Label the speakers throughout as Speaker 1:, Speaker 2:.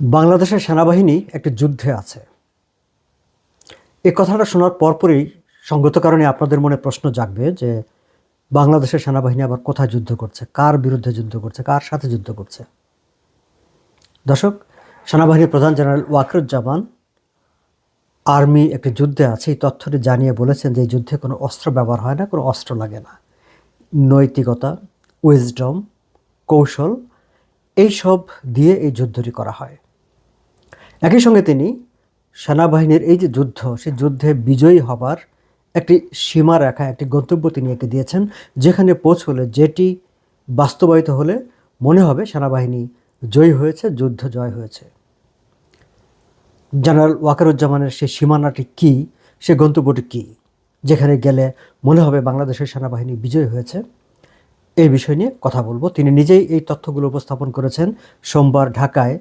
Speaker 1: বাংলাদেশের সেনাবাহিনী একটি যুদ্ধে আছে। এ কথাটা শোনার পরপরই সঙ্গত কারণে আপনাদের মনে প্রশ্ন জাগবে যে, বাংলাদেশের সেনাবাহিনী আবার কোথায় যুদ্ধ করছে? কার বিরুদ্ধে যুদ্ধ করছে? কার সাথে যুদ্ধ করছে? দর্শক, সেনাবাহিনীর প্রধান জেনারেল ওয়াকরুজ্জামান আর্মি একটি যুদ্ধে আছে। এই তথ্যটি জানিয়ে বলেছেন যে, এই যুদ্ধে কোনো অস্ত্র ব্যবহার হয় না, কোনো অস্ত্র লাগে না। নৈতিকতা, উইজডম, কৌশল, এইসব দিয়ে এই যুদ্ধটি করা হয়। একই সঙ্গে তিনি সেনাবাহিনীর এই যে যুদ্ধ, সেই যুদ্ধে বিজয়ী হবার একটি সীমারেখা, একটি গন্তব্য তিনি এঁকে দিয়েছেন, যেখানে পৌঁছলে যেটি বাস্তবায়িত হলে মনে হবে সেনাবাহিনী জয়ী হয়েছে, যুদ্ধ জয় হয়েছে। জেনারেল ওয়াকারুজ্জামানের সেই সীমানাটি কী, সে গন্তব্যটি কী, যেখানে গেলে মনে হবে বাংলাদেশের সেনাবাহিনী বিজয়ী হয়েছে, এই বিষয় নিয়ে কথা বলব। তিনি নিজেই এই তথ্যগুলো উপস্থাপন করেছেন সোমবার ঢাকায়।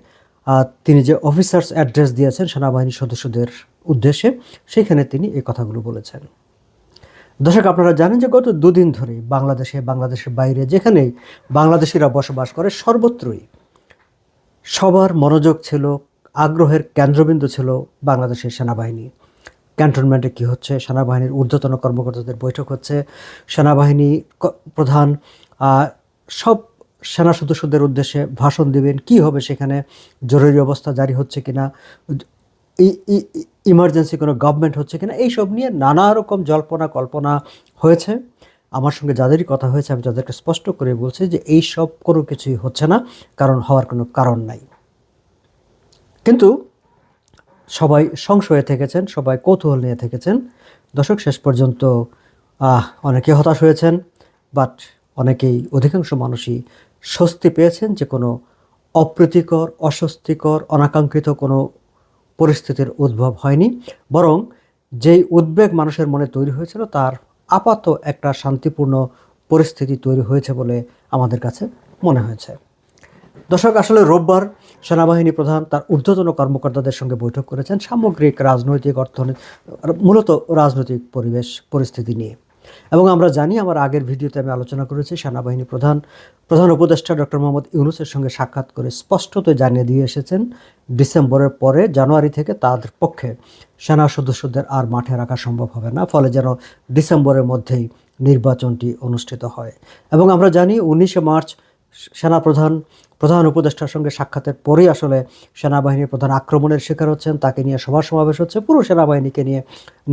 Speaker 1: তিনি যে অফিসার্স অ্যাড্রেস দিয়েছেন সেনাবাহিনীর সদস্যদের উদ্দেশ্যে, সেখানে তিনি এই কথাগুলো বলেছেন। দর্শক, আপনারা জানেন যে গত দুদিন ধরে বাংলাদেশে, বাংলাদেশের বাইরে যেখানেই বাংলাদেশিরা বসবাস করে, সর্বত্রই সবার মনোযোগ ছিল, আগ্রহের কেন্দ্রবিন্দু ছিল বাংলাদেশের সেনাবাহিনী। ক্যান্টনমেন্টে কী হচ্ছে? সেনাবাহিনীর ঊর্ধ্বতন কর্মকর্তাদের বৈঠক হচ্ছে। সেনাবাহিনী প্রধান সব সেনা সদস্যদের উদ্দেশ্যে ভাষণ দিবেন, কি হবে সেখানে, জরুরি অবস্থা জারি হচ্ছে কিনা ইমার্জেন্সি কোনো গভর্নমেন্ট হচ্ছে কিনা, এইসব নিয়ে নানা রকম জল্পনা কল্পনা হয়েছে। আমার সঙ্গে যাদেরই কথা হয়েছে, আমি তাদেরকে স্পষ্ট করে বলছি যে এই সব কোনো কিছুই হচ্ছে না, কারণ হওয়ার কোনো কারণ নাই। কিন্তু সবাই সংশয়ে থেকেছেন, সবাই কৌতূহল নিয়ে থেকেছেন। দর্শক, শেষ পর্যন্ত অনেকে হতাশ হয়েছেন বাট অনেকেই, অধিকাংশ মানুষই স্বস্তি পেয়েছেন যে কোনো অপ্রীতিকর, অস্বস্তিকর, অনাকাঙ্ক্ষিত কোনো পরিস্থিতির উদ্ভব হয়নি। বরং যেই উদ্বেগ মানুষের মনে তৈরি হয়েছিল, তার আপাত একটা শান্তিপূর্ণ পরিস্থিতি তৈরি হয়েছে বলে আমাদের কাছে মনে হয়েছে। দর্শক, আসলে রোববার সেনাবাহিনী প্রধান তার ঊর্ধ্বতন কর্মকর্তাদের সঙ্গে বৈঠক করেছেন সামগ্রিক রাজনৈতিক অর্থনৈতিক মূলত রাজনৈতিক পরিবেশ পরিস্থিতি নিয়ে। এবং আমরা জানি আমার আগের ভিডিওতে আমি আলোচনা করেছি সেনাবাহিনী প্রধান প্রধান উপদেষ্টা ডক্টর মোহাম্মদ ইউনুসের সঙ্গে সাক্ষাৎ করে স্পষ্টত জানিয়ে দিয়ে এসেছেন ডিসেম্বরের পরে, জানুয়ারি থেকে তাদের পক্ষে সেনা সদস্যদের আর মাঠে রাখা সম্ভব হবে না, ফলে যেন ডিসেম্বরের মধ্যেই নির্বাচনটি অনুষ্ঠিত হয়। এবং আমরা জানি উনিশে মার্চ সেনাপ্রধান প্রধান উপদেষ্টার সঙ্গে সাক্ষাতের পরেই আসলে সেনাবাহিনীর প্রধান আক্রমণের শিকার হচ্ছেন, তাকে নিয়ে সভা সমাবেশ হচ্ছে, পুরো সেনাবাহিনীকে নিয়ে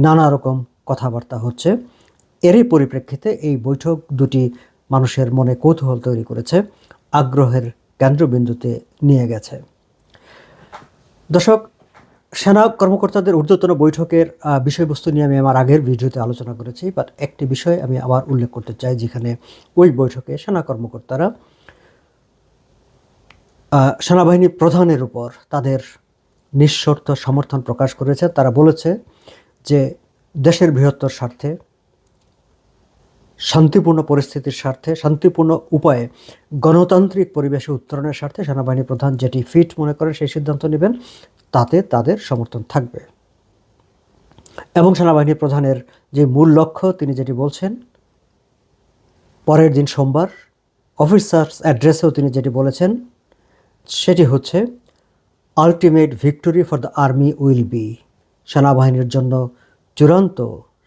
Speaker 1: নানা রকম কথাবার্তা হচ্ছে। এরই পরিপ্রেক্ষিতে এই বৈঠক দুটি মানুষের মনে কৌতূহল তৈরি করেছে, আগ্রহের কেন্দ্রবিন্দুতে নিয়ে গেছে। দর্শক, সেনা কর্মকর্তাদের ঊর্ধ্বতন বৈঠকের বিষয়বস্তু নিয়ে আমি আমার আগের ভিডিওতে আলোচনা করেছি বাট একটি বিষয় আমি আবার উল্লেখ করতে চাই, যেখানে ওই বৈঠকে সেনা কর্মকর্তারা সেনাবাহিনী প্রধানের উপর তাদের নিঃশর্ত সমর্থন প্রকাশ করেছে। তারা বলেছে যে দেশের বৃহত্তর স্বার্থে শান্তিপূর্ণ পরিস্থিতির স্বার্থে, শান্তিপূর্ণ উপায়ে গণতান্ত্রিক পরিবেশে উত্তরণের স্বার্থে সেনাবাহিনী প্রধান যেটি ফিট মনে করেন সেই সিদ্ধান্ত নেবেন, তাতে তাদের সমর্থন থাকবে। এবং সেনাবাহিনী প্রধানের যে মূল লক্ষ্য, তিনি যেটি বলছেন, পরের দিন সোমবার অফিসার্স অ্যাড্রেসেও তিনি যেটি বলেছেন, সেটি হচ্ছে, ultimate victory for the army will be. সেনাবাহিনীর জন্য চূড়ান্ত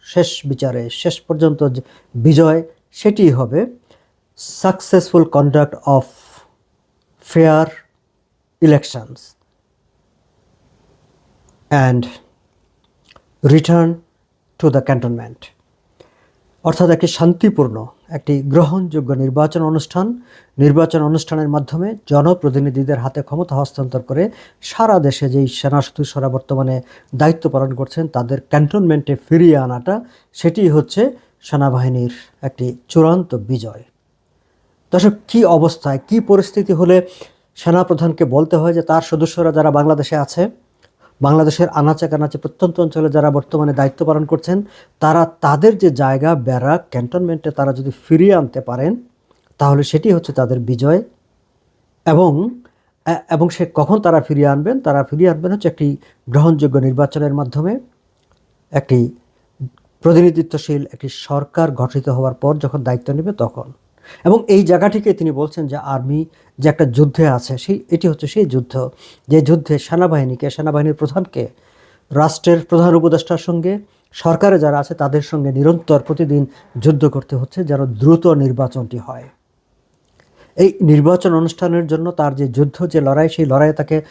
Speaker 1: শেষ বিচারে, শেষ পর্যন্ত বিজয়, সেটি হবে successful conduct of fair elections and return to the cantonment অর্থাৎ একটি শান্তিপূর্ণ, একটি গ্রহণযোগ্য নির্বাচন অনুষ্ঠান। নির্বাচন অনুষ্ঠানের মাধ্যমে জনপ্রতিনিধিদের হাতে ক্ষমতা হস্তান্তর করে সারা দেশে যেই সেনা সদস্যরা বর্তমানে দায়িত্ব পালন করছেন, তাদের ক্যান্টনমেন্টে ফিরিয়ে আনাটা, সেটি হচ্ছে সেনাবাহিনীর একটি চূড়ান্ত বিজয়। দর্শক, কী অবস্থায় কী পরিস্থিতি হলে সেনাপ্রধানকে বলতে হয় যে তার সদস্যরা যারা বাংলাদেশে আছে বাংলাদেশের আনাচে কানাচে প্রত্যন্ত অঞ্চলে যারা বর্তমানে দায়িত্ব পালন করছেন, তারা তাদের যে জায়গা ব্যারাক ক্যান্টনমেন্টে তারা যদি ফিরিয়ে আনতে পারেন, তাহলে সেটি হচ্ছে তাদের বিজয়। এবং এবং সে কখন তারা ফিরিয়ে আনবেন? তারা ফিরিয়ে আনবেন হচ্ছে একটি গ্রহণযোগ্য নির্বাচনের মাধ্যমে। একটি প্রতিনিধিত্বশীল, একটি সরকার গঠিত হওয়ার পর যখন দায়িত্ব নেবে তখন। এবং এই জায়গাটিকে তিনি বলছেন যে আর্মি যে একটা যুদ্ধে আছে, সেই, এটি হচ্ছে সেই যুদ্ধ। যে যুদ্ধে সেনাবাহিনীকে, সেনাবাহিনীর প্রধানকে, রাষ্ট্রের প্রধান উপদেষ্টার সঙ্গে, সরকারে যারা আছে তাদের সঙ্গে নিরন্তর প্রতিদিন যুদ্ধ করতে হচ্ছে যেন দ্রুত নির্বাচনটি হয়। এই নির্বাচন অনুষ্ঠানের জন্য তার যে যুদ্ধ, যে লড়াই, সেই লড়াইয়ে তাকে,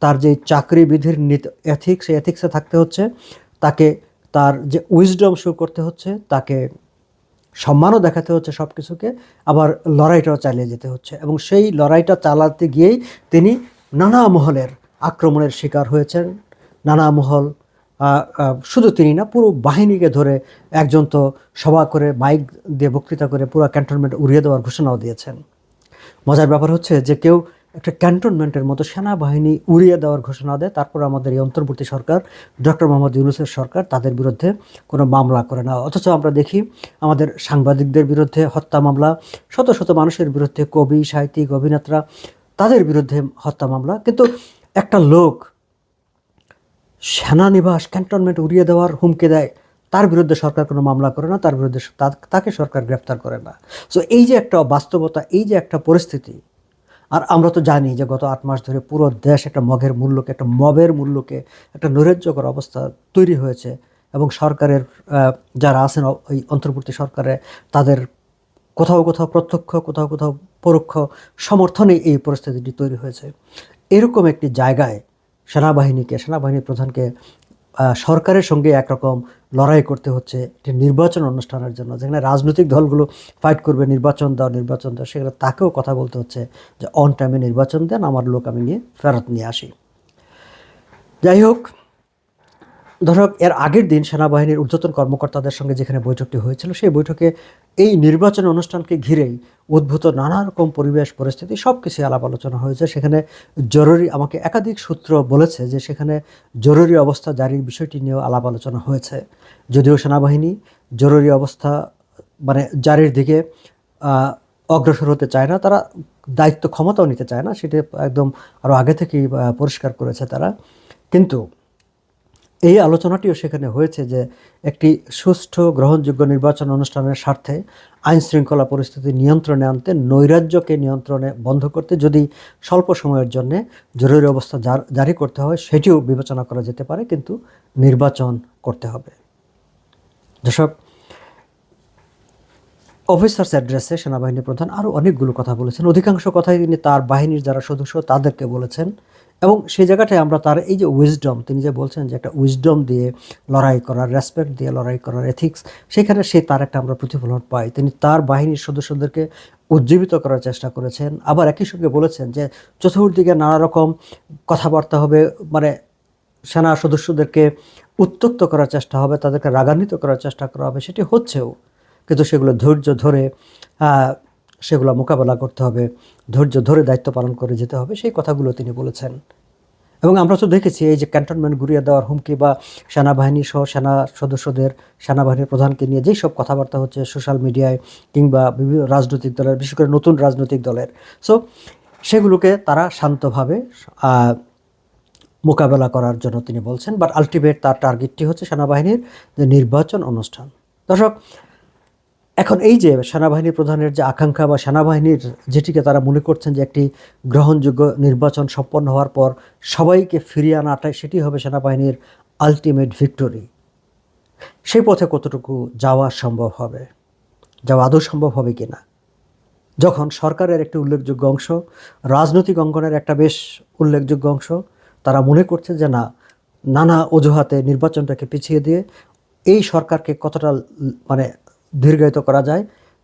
Speaker 1: তার যে চাকরি বিধির এথিক্স সেই এথিক্সে থাকতে হচ্ছে। তাকে, তার যে উইজডম শো করতে হচ্ছে, তাকে সম্মানও দেখাতে হচ্ছে সব কিছুকে আবার লড়াইটাও চালিয়ে যেতে হচ্ছে। এবং সেই লড়াইটা চালাতে গিয়েই তিনি নানা মহলের আক্রমণের শিকার হয়েছেন। নানা মহল শুধু তিনি না, পুরো বাহিনীকে ধরে একজন তো সভা করে, মাইক দিয়ে বক্তৃতা করে পুরো ক্যান্টনমেন্ট উড়িয়ে দেওয়ার ঘোষণাও দিয়েছেন। মজার ব্যাপার হচ্ছে যে কেউ একটা ক্যান্টনমেন্টের মতো সেনাবাহিনী উড়িয়ে দেওয়ার ঘোষণা দেয়। তারপর আমাদের এই অন্তর্বর্তী সরকার, ডক্টর মোহাম্মদ ইউনুসের সরকার তাদের বিরুদ্ধে কোনো মামলা করে না। অথচ আমরা দেখি আমাদের সাংবাদিকদের বিরুদ্ধে হত্যা মামলা, শত শত মানুষের বিরুদ্ধে কবি, সাহিত্যিক অভিনেতা তাদের বিরুদ্ধে হত্যা মামলা। কিন্তু একটা লোক সেনানিবাস ক্যান্টনমেন্ট উড়িয়ে দেওয়ার হুমকি দেয়, তার বিরুদ্ধে সরকার কোনো মামলা করে না, তার বিরুদ্ধে তাকে সরকার গ্রেফতার করে না। সো এই যে একটা বাস্তবতা, এই যে একটা পরিস্থিতি আর আমরা তো জানি যে গত আট মাস ধরে পুরো দেশ একটা মগের মূল্যকে, একটা মবের মূল্যকে, একটা নৈরাজ্যকর অবস্থা তৈরি হয়েছে। এবং সরকারের যারা আছেন ওই অন্তর্বর্তী সরকারে, তাদের কোথাও কোথাও প্রত্যক্ষ, কোথাও কোথাও পরোক্ষ সমর্থনে এই পরিস্থিতিটি তৈরি হয়েছে। এরকম একটি জায়গায় সেনাবাহিনীকে সেনাবাহিনীর প্রধানকে সরকারের সঙ্গে একরকম লড়াই করতে হচ্ছে, একটি নির্বাচন অনুষ্ঠানের জন্য। যেখানে রাজনৈতিক দলগুলো ফাইট করবে, নির্বাচন দাও নির্বাচন দাও, সেখানে তাকেও কথা বলতে হচ্ছে যে অন টাইমে নির্বাচন দেন, আমার লোক আমি নিয়ে ফেরত নিয়ে আসি। যাই হোক ধরক এর আগের দিন সেনাবাহিনীর ঊর্ধ্বতন কর্মকর্তাদের সঙ্গে যেখানে বৈঠকটি হয়েছিল, সেই বৈঠকে এই নির্বাচন অনুষ্ঠানকে ঘিরেই উদ্ভূত নানা রকম পরিবেশ, পরিস্থিতি সব কিছু আলাপ আলোচনা হয়েছে। সেখানে জরুরি, আমাকে একাধিক সূত্র বলেছে যে সেখানে জরুরি অবস্থা জারির বিষয়টি নিয়েও আলাপ আলোচনা হয়েছে। যদিও সেনাবাহিনী জরুরি অবস্থা মানে জারির দিকে অগ্রসর হতে চায় না, তারা দায়িত্ব ক্ষমতাও নিতে চায় না, সেটা একদম আরও আগে থেকেই পরিষ্কার করেছে তারা। কিন্তু এই আলোচনাটিও সেখানে হয়েছে যে একটি সুষ্ঠু, গ্রহণযোগ্য নির্বাচন অনুষ্ঠানের স্বার্থে আইন শৃঙ্খলা পরিস্থিতি নিয়ন্ত্রণে আনতে, নৈরাজ্যকে নিয়ন্ত্রণে বন্ধ করতে যদি স্বল্প সময়ের জন্য জরুরি অবস্থা জার- করতে হয়, সেটিও বিবেচনা করা যেতে পারে, কিন্তু নির্বাচন করতে হবে। যেসব অফিসার্স অ্যাড্রেসে সেনাবাহিনী প্রধান আরও অনেকগুলো কথা বলেছেন। অধিকাংশ কথাই তিনি তার বাহিনীর যারা সদস্য, তাদেরকে বলেছেন। এবং সেই জায়গাটায় আমরা তার এই যে উইজডম তিনি যে বলছেন যে একটা উইজডম দিয়ে লড়াই করার রেসপেক্ট দিয়ে লড়াই করার এথিক্স সেখানে সে তার একটা আমরা প্রতিফলন পাই। তিনি তার বাহিনীর সদস্যদেরকে উজ্জীবিত করার চেষ্টা করেছেন। আবার একই সঙ্গে বলেছেন যে চতুর্দিকে নানা রকম কথাবার্তা হবে মানে সেনা সদস্যদেরকে উত্তক্ত করার চেষ্টা হবে, তাদেরকে রাগান্বিত করার চেষ্টা করা হবে, সেটি হচ্ছেও। কিন্তু সেগুলো ধৈর্য ধরে সেগুলো মোকাবেলা করতে হবে, ধৈর্য ধরে দায়িত্ব পালন করে যেতে হবে, সেই কথাগুলো তিনি বলেছেন। এবং আমরা তো দেখেছি এই যে ক্যান্টনমেন্ট ঘুরিয়ে দেওয়ার হুমকি বা সেনাবাহিনী সহ সেনা সদস্যদের, সেনাবাহিনীর প্রধানকে নিয়ে যেই সব কথাবার্তা হচ্ছে সোশ্যাল মিডিয়ায় কিংবা বিভিন্ন রাজনৈতিক দলের, বিশেষ করে নতুন রাজনৈতিক দলের। সো সেগুলোকে তারা শান্তভাবে মোকাবেলা করার জন্য তিনি বলছেন বাট আলটিমেট তার টার্গেটটি হচ্ছে সেনাবাহিনীর যে নির্বাচন অনুষ্ঠান। দর্শক এখন এই যে সেনাবাহিনী প্রধানের যে আকাঙ্ক্ষা বা সেনাবাহিনীর যেটিকে তারা মনে করছেন যে একটি গ্রহণযোগ্য নির্বাচন সম্পন্ন হওয়ার পর সবাইকে ফিরিয়ে আনাটাই সেটি হবে সেনাবাহিনীর আলটিমেট ভিক্টোরি সেই পথে কতটুকু যাওয়া সম্ভব হবে? যাওয়া আদৌ সম্ভব হবে কি না যখন সরকারের একটি উল্লেখযোগ্য অংশ, রাজনৈতিক অঙ্গনের একটা বেশ উল্লেখযোগ্য অংশ, তারা মনে করছে যে না, নানা অজুহাতে নির্বাচনটাকে পিছিয়ে দিয়ে এই সরকারকে কতটা মানে দীর্ঘায়িত করা যায়।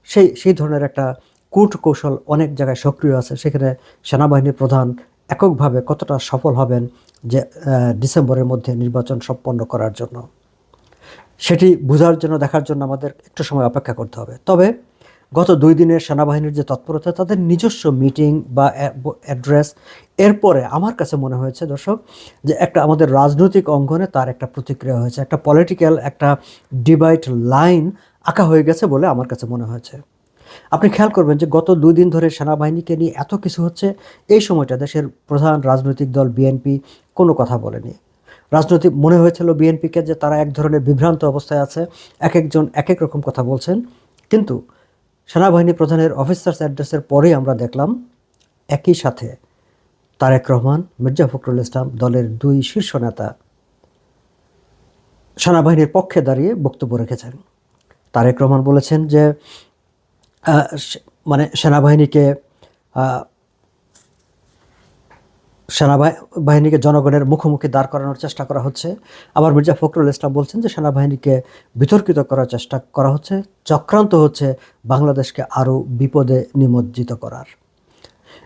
Speaker 1: সেই সেই ধরনের একটা কূট কৌশল অনেক জায়গায় সক্রিয় আছে। সেখানে সেনাবাহিনীর প্রধান এককভাবে কতটা সফল হবেন যে ডিসেম্বরের মধ্যে নির্বাচন সম্পন্ন করার জন্য। সেটি বোঝার জন্য, দেখার জন্য আমাদের একটু সময় অপেক্ষা করতে হবে। তবে গত দুই দিনের সেনাবাহিনীর যে তৎপরতা, তাদের নিজস্ব মিটিং বা, অ্যাড্রেস, এরপরে আমার কাছে মনে হয়েছে দর্শক, যে একটা আমাদের রাজনৈতিক অঙ্গনে তার একটা প্রতিক্রিয়া হয়েছে। একটা পলিটিক্যাল, একটা ডিভাইড লাইন আঁকা হয়ে গেছে বলে আমার কাছে মনে হয়েছে। আপনি খেয়াল করবেন যে গত দুই দিন ধরে সেনাবাহিনীকে নিয়ে এত কিছু হচ্ছে, এই সময়টা দেশের প্রধান রাজনৈতিক দল বিএনপি কোনো কথা বলেনি। রাজনৈতিক মনে হয়েছিল বিএনপিকে যে তারা এক ধরনের বিভ্রান্ত অবস্থায় আছে, এক একজন এক এক রকম কথা বলছেন। কিন্তু সেনাবাহিনী প্রধানের অফিসার্স অ্যাড্রেসের পরেই আমরা দেখলাম, একই সাথে তারেক রহমান, মির্জা ফখরুল ইসলাম দলের দুই শীর্ষ নেতা সেনাবাহিনীর পক্ষে দাঁড়িয়ে বক্তব্য রেখেছেন। তারেক রহমান বলেছেন যে মানে সেনাবাহিনীকে আহ, সেনাবাহিনী বাহিনীকে জনগণের মুখোমুখি দাঁড় করানোর চেষ্টা করা হচ্ছে। আবার মির্জা ফখরুল ইসলাম বলছেন যে সেনাবাহিনীকে বিতর্কিত করার চেষ্টা করা হচ্ছে চক্রান্ত হচ্ছে বাংলাদেশকে আরও বিপদে নিমজ্জিত করার।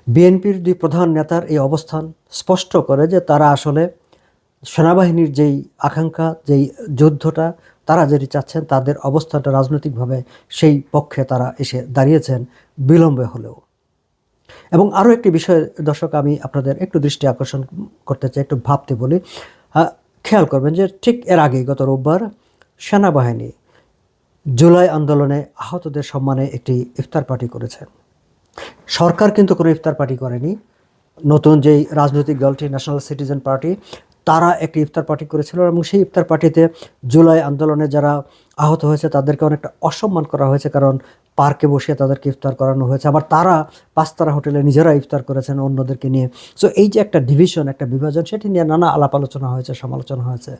Speaker 1: বিএনপির দুই প্রধান নেতার এই অবস্থান স্পষ্ট করে যে তারা আসলে সেনাবাহিনীর যেই আকাঙ্ক্ষা যেই যুদ্ধটা তারা যেটি চাচ্ছেন তাদের অবস্থানটা রাজনৈতিকভাবে সেই পক্ষে তারা এসে দাঁড়িয়েছেন বিলম্বে হলেও। এবং আরও একটি বিষয় দর্শক, আমি আপনাদের একটু দৃষ্টি আকর্ষণ করতে চাই, একটু ভাবতে বলি। খেয়াল করবেন যে ঠিক এর আগেই গত রোববার সেনাবাহিনী জুলাই আন্দোলনে আহতদের সম্মানে একটি ইফতার পার্টি করেছেন সরকার কিন্তু কোনো ইফতার পার্টি করেনি। নতুন যেই রাজনৈতিক দলটি ন্যাশনাল সিটিজেন পার্টি তারা একটি ইফতার পার্টি করেছিল এবং সেই ইফতার পার্টিতে জুলাই আন্দোলনে যারা আহত হয়েছে তাদেরকে অনেকটা অসম্মান করা হয়েছে কারণ পার্কে বসিয়ে তাদেরকে ইফতার করানো হয়েছে। আবার তারা পাঁচতারা হোটেলে নিজেরা ইফতার করেছেন অন্যদেরকে নিয়ে। সো এই যে একটা ডিভিশন একটা বিভাজন, সেটি নিয়ে নানা আলাপ আলোচনা হয়েছে, সমালোচনা হয়েছে।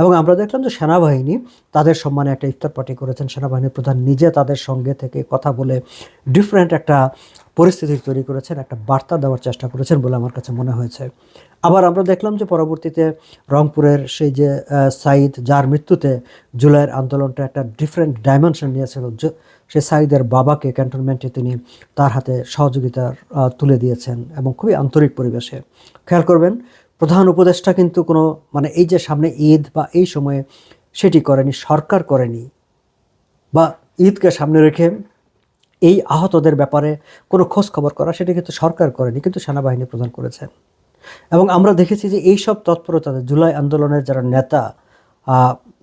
Speaker 1: এবং আমরা দেখলাম যে সেনাবাহিনী তাদের সম্মানে একটা ইফতার পার্টি করেছেন। সেনাবাহিনীর প্রধান নিজে তাদের সঙ্গে থেকে কথা বলে ডিফারেন্ট একটা পরিস্থিতি তৈরি করেছেন, একটা বার্তা দেওয়ার চেষ্টা করেছেন বলে আমার কাছে মনে হয়েছে। আবার আমরা দেখলাম যে পরবর্তীতে রংপুরের সেই যে সাইদ যার মৃত্যুতে জুলাইয়ের আন্দোলনটা একটা ডিফারেন্ট ডাইমেনশন নিয়েছিল। সে সাইদের বাবাকে ক্যান্টনমেন্টে তিনি তার হাতে সহযোগিতার তুলে দিয়েছেন এবং খুবই আন্তরিক পরিবেশে। খেয়াল করবেন, প্রধান উপদেষ্টা কিন্তু কোনো মানে এই যে সামনে ঈদ বা এই সময়ে সেটি করেনি, সরকার করেনি বা ঈদকে সামনে রেখে এই আহতদের ব্যাপারে কোনো খোঁজ খবর করা সেটি কিন্তু সরকার করেনি, কিন্তু সেনাবাহিনী প্রদান করেছেন এবং আমরা দেখেছি যে এই সব জুলাই আন্দোলনের যারা নেতা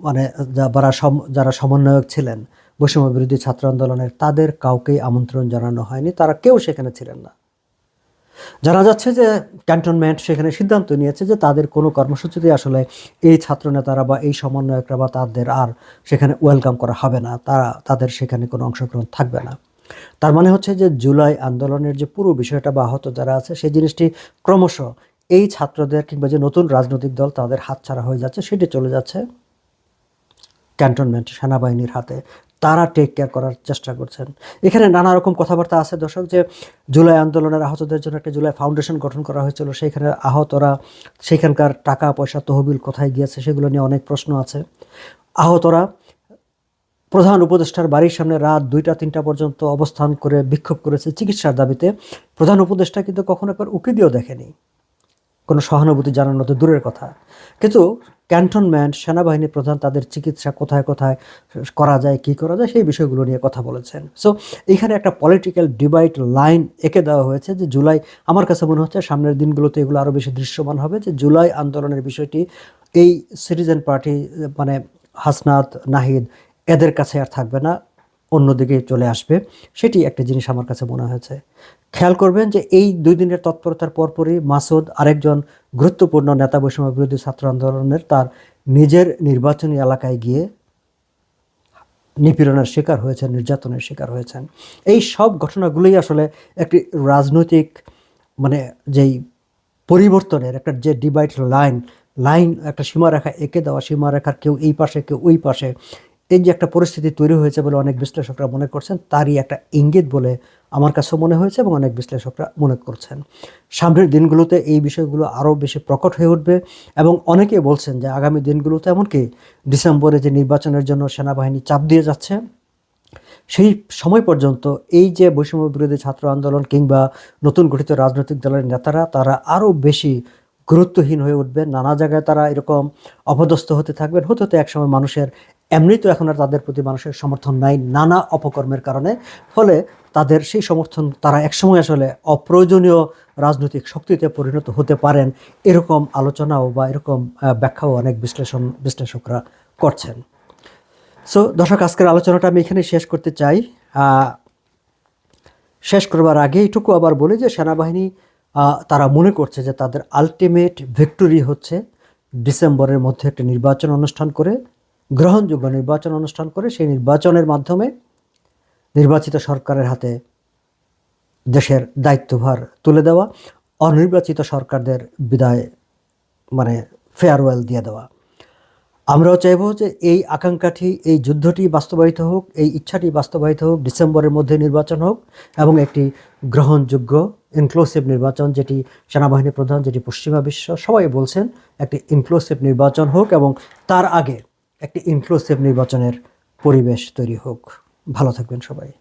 Speaker 1: মানে যারা যারা সমন্বয়ক ছিলেন, বৈষম্য বিরোধী ছাত্র আন্দোলনের, তাদের কাউকেই আমন্ত্রণ জানানো হয়নি, তারা কেউ সেখানে ছিলেন না। জানা যাচ্ছে যে ক্যান্টনমেন্ট সেখানে সিদ্ধান্ত নিয়েছে যে তাদের কোনো কর্মসূচিতে আসলে এই ছাত্রনেতারা বা এই সমন্বয়করা বা তাদের আর সেখানে ওয়েলকাম করা হবে না, তারা, তাদের সেখানে কোনো অংশগ্রহণ থাকবে না। তার মানে হচ্ছে যে জুলাই আন্দোলনের যে পুরো বিষয়টা বা আহত যারা আছে, সেই জিনিসটি ক্রমশ এই ছাত্রদের কিংবা যে নতুন রাজনৈতিক দল তাদের হাতছাড়া হয়ে যাচ্ছে, সেটি চলে যাচ্ছে ক্যান্টনমেন্ট, সেনাবাহিনীর হাতে। তারা টেক কেয়ার করার চেষ্টা করছেন। এখানে নানা রকম কথাবার্তা আছে দর্শক, যে জুলাই আন্দোলনের আহতদের জন্য একটা জুলাই ফাউন্ডেশন গঠন করা হয়েছিল। সেখানে আহতরা, সেখানকার টাকা পয়সা তহবিল কোথায় গিয়েছে, সেগুলো নিয়ে অনেক প্রশ্ন আছে। আহতরা প্রধান উপদেষ্টার বাড়ির সামনে রাত দুইটা, তিনটা পর্যন্ত অবস্থান করে বিক্ষোভ করেছে চিকিৎসার দাবিতে। প্রধান উপদেষ্টা কিন্তু কখনো একবার উকি দিয়েও দেখেনি। কোনো সহানুভূতি জানানো তো দূরের কথা। কিন্তু ক্যান্টনমেন্ট, সেনাবাহিনী প্রধান তাদের চিকিৎসা কোথায় কোথায় করা যায়, কি করা যায়, সেই বিষয়গুলো নিয়ে কথা বলেছেন। সো এখানে একটা পলিটিক্যাল ডিভাইড লাইন এঁকে দেওয়া হয়েছে যে জুলাই, আমার কাছে মনে হচ্ছে সামনের দিনগুলোতে এগুলো আরও বেশি দৃশ্যমান হবে যে জুলাই আন্দোলনের বিষয়টি এই সিটিজেন পার্টি মানে হাসনাত নাহিদ এদের কাছে আর থাকবে না, অন্যদিকে চলে আসবে। সেটি একটা জিনিস আমার কাছে মনে হয়েছে। খেয়াল করবেন যে এই দুই দিনের তৎপরতার পরপরই মাসুদ আরেকজন গুরুত্বপূর্ণ নেতা বৈষম্য বিরোধী ছাত্র আন্দোলনের তার নিজের নির্বাচনী এলাকায় গিয়ে নিপীড়নের শিকার হয়েছেন, নির্যাতনের শিকার হয়েছেন। এই সব ঘটনাগুলোই আসলে একটি রাজনৈতিক মানে যেই পরিবর্তনের একটা যে ডিভাইড লাইন লাইন, একটা সীমারেখা এঁকে দেওয়া, সীমারেখার কেউ এই পাশে, কেউ ওই পাশে এই যে একটা পরিস্থিতি তৈরি হয়েছে বলে অনেক বিশ্লেষকরা মনে করছেন, তারই একটা ইঙ্গিত বলে আমার কাছেও মনে হয়েছে এবং অনেক বিশ্লেষকরা মনে করছেন। সামনের দিনগুলোতে এই বিষয়গুলো আরও বেশি প্রকট হয়ে উঠবে এবং অনেকে বলছেন যে আগামী দিনগুলোতে এমনকি ডিসেম্বরে যে নির্বাচনের জন্য সেনাবাহিনী চাপ দিয়ে যাচ্ছে, সেই সময় পর্যন্ত এই যে বৈষম্য বিরোধী ছাত্র আন্দোলন কিংবা নতুন গঠিত রাজনৈতিক দলের নেতারা, তারা আরও বেশি গুরুত্বহীন হয়ে উঠবে। নানা জায়গায় তারা এরকম অপদস্থ হতে থাকবেন। হতে হতে একসময় মানুষের এমনি তো এখন আর তাদের প্রতি মানুষের সমর্থন নাই নানা অপকর্মের কারণে। ফলে তাদের সেই সমর্থন তারা একসময় আসলে অপ্রয়োজনীয় রাজনৈতিক শক্তিতে পরিণত হতে পারেন এরকম আলোচনাও বা এরকম ব্যাখ্যাও অনেক বিশ্লেষণ, বিশ্লেষকরা করছেন। সো দর্শক, আজকের আলোচনাটা আমি এখানে শেষ করতে চাই। শেষ করবার আগে এইটুকু আবার বলি যে সেনাবাহিনী তারা মনে করছে যে তাদের আলটিমেট ভিক্টোরি হচ্ছে ডিসেম্বরের মধ্যে একটা নির্বাচন অনুষ্ঠান করে। গ্রহণযোগ্য নির্বাচন অনুষ্ঠান করে সেই নির্বাচনের মাধ্যমে নির্বাচিত সরকারের হাতে দেশের দায়িত্বভার তুলে দেওয়া, অনির্বাচিত সরকারদের বিদায় মানে ফেয়ারওয়েল দিয়ে দেওয়া। আমরাও চাইব যে এই আকাঙ্ক্ষাটি, এই যুদ্ধটি বাস্তবায়িত হোক, এই ইচ্ছাটি বাস্তবায়িত হোক, ডিসেম্বরের মধ্যে নির্বাচন হোক এবং একটি গ্রহণযোগ্য ইনক্লুসিভ নির্বাচন যেটি সেনাবাহিনী প্রধান, যেটি পশ্চিমা বিশ্ব সবাই বলছেন, একটি ইনক্লুসিভ নির্বাচন হোক এবং তার আগে একটি ইনক্লুসিভ নির্বাচনের পরিবেশ তৈরি হোক। ভালো থাকবেন সবাই।